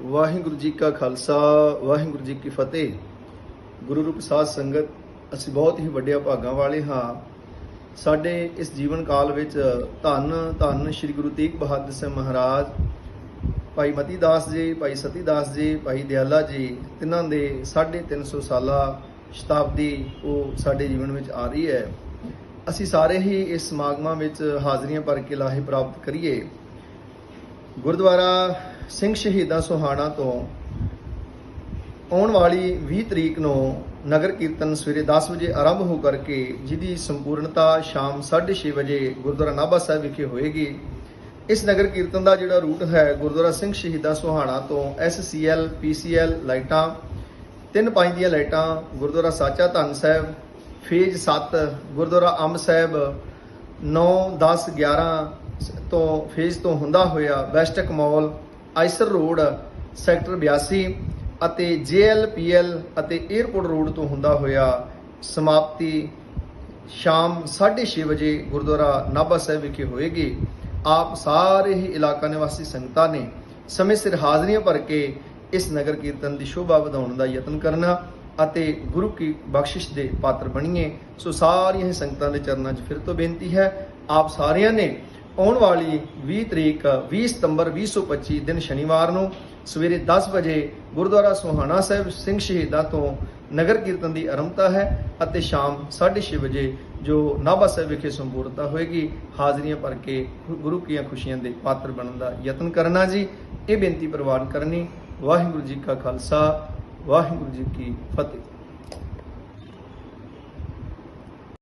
ਵਾਹਿਗੁਰੂ ਜੀ ਕਾ ਖਾਲਸਾ, ਵਾਹਿਗੁਰੂ ਜੀ ਕੀ ਫਤਿਹ। ਗੁਰੂ ਰੂਪ ਸਾਧ ਸੰਗਤ, ਅਸੀਂ ਬਹੁਤ ਹੀ ਵੱਡੇ ਭਾਗਾਂ ਵਾਲੇ ਹਾਂ। ਸਾਡੇ ਇਸ ਜੀਵਨ ਕਾਲ ਵਿੱਚ ਧੰਨ ਧੰਨ ਸ੍ਰੀ ਗੁਰੂ ਤੇਗ ਬਹਾਦਰ ਸਾਹਿਬ ਮਹਾਰਾਜ, ਭਾਈ ਮਤੀ ਦਾਸ ਜੀ, ਭਾਈ ਸਤੀ ਦਾਸ ਜੀ, ਭਾਈ ਦਿਆਲਾ ਜੀ, ਤਿੰਨਾਂ ਦੇ 350 ਸਾਲਾ ਸ਼ਤਾਬਦੀ ਉਹ ਸਾਡੇ ਜੀਵਨ ਵਿੱਚ ਆ ਰਹੀ ਹੈ। ਅਸੀਂ ਸਾਰੇ ਹੀ ਇਸ ਸਮਾਗਮਾਂ ਵਿੱਚ ਹਾਜ਼ਰੀਆਂ ਭਰ ਕੇ ਲਾਹੇ ਪ੍ਰਾਪਤ ਕਰੀਏ। ਗੁਰਦੁਆਰਾ ਸਿੰਘ ਸ਼ਹੀਦਾਂ ਸੋਹਾਣਾ ਤੋਂ ਆਉਣ ਵਾਲੀ 20 ਤਰੀਕ ਨੂੰ ਨਗਰ ਕੀਰਤਨ ਸਵੇਰੇ 10 ਵਜੇ ਆਰੰਭ ਹੋ ਕਰਕੇ ਜਿਹਦੀ ਸੰਪੂਰਨਤਾ ਸ਼ਾਮ 6:30 ਵਜੇ ਗੁਰਦੁਆਰਾ ਨਾਭਾ ਸਾਹਿਬ ਵਿਖੇ ਹੋਏਗੀ। ਇਸ ਨਗਰ ਕੀਰਤਨ ਦਾ ਜਿਹੜਾ ਰੂਟ ਹੈ ਗੁਰਦੁਆਰਾ ਸਿੰਘ ਸ਼ਹੀਦਾਂ ਸੋਹਾਣਾ ਤੋਂ SCL PCL ਲਾਈਟਾਂ, ਤਿੰਨ ਪੰਜ ਦੀਆਂ ਲਾਈਟਾਂ, ਗੁਰਦੁਆਰਾ ਸਾਚਾ ਧੰਨ ਸਾਹਿਬ, ਫੇਜ਼ 7 ਗੁਰਦੁਆਰਾ ਅੰਬ ਸਾਹਿਬ 9 10 11 ਤੋਂ ਫੇਜ਼ ਤੋਂ ਹੁੰਦਾ ਹੋਇਆ ਵੈਸਟਕ ਮਾਲ ਆਈਸਰ ਰੋਡ, ਸੈਕਟਰ 82 ਅਤੇ JLPL ਅਤੇ 에ਅਰਪੋਰਟ ਰੋਡ ਤੋਂ ਹੁੰਦਾ ਹੋਇਆ ਸਮਾਪਤੀ ਸ਼ਾਮ 6:30 ਵਜੇ ਗੁਰਦੁਆਰਾ ਨਾਭਾ ਸਾਹਿਬ ਵਿਖੇ ਹੋਏਗੀ। ਆਪ ਸਾਰੇ ਹੀ ਇਲਾਕਾ ਨਿਵਾਸੀ ਸੰਗਤਾਂ ਨੇ ਸਮੇਂ ਸਿਰ ਹਾਜ਼ਰੀਆਂ ਭਰ ਕੇ ਇਸ ਨਗਰ ਕੀਰਤਨ ਦੀ ਸ਼ੋਭਾ ਵਧਾਉਣ ਦਾ ਯਤਨ ਕਰਨਾ ਅਤੇ ਗੁਰੂ ਕੀ ਬਖਸ਼ਿਸ਼ ਦੇ ਪਾਤਰ ਬਣੀਏ। ਸੋ ਸਾਰੀਆਂ ਹੀ ਸੰਗਤਾਂ ਦੇ ਚਰਨਾਂ 'ਚ ਫਿਰ ਤੋਂ ਬੇਨਤੀ ਹੈ, ਆਪ ਸਾਰਿਆਂ ਨੇ ਆਉਣ ਵਾਲੀ 20 ਤਰੀਕ 20 ਸਤੰਬਰ 2025 ਦਿਨ ਸ਼ਨੀਵਾਰ ਨੂੰ ਸਵੇਰੇ 10 ਵਜੇ ਗੁਰਦੁਆਰਾ ਸੋਹਾਣਾ ਸਾਹਿਬ ਸਿੰਘ ਸ਼ਹੀਦਾਂ ਤੋਂ ਨਗਰ ਕੀਰਤਨ ਦੀ ਆਰੰਭਤਾ ਹੈ ਅਤੇ ਸ਼ਾਮ 6:30 ਵਜੇ ਜੋ ਨਾਭਾ ਸਾਹਿਬ ਵਿਖੇ ਸੰਪੂਰਨਤਾ ਹੋਏਗੀ, ਹਾਜ਼ਰੀਆਂ ਭਰ ਕੇ ਗੁਰੂ ਕੀਆਂ ਖੁਸ਼ੀਆਂ ਦੇ ਪਾਤਰ ਬਣਨ ਦਾ ਯਤਨ ਕਰਨਾ ਜੀ। ਇਹ ਬੇਨਤੀ ਪ੍ਰਵਾਨ ਕਰਨੀ। ਵਾਹਿਗੁਰੂ ਜੀ ਕਾ ਖਾਲਸਾ, ਵਾਹਿਗੁਰੂ ਜੀ ਕੀ ਫਤਿਹ।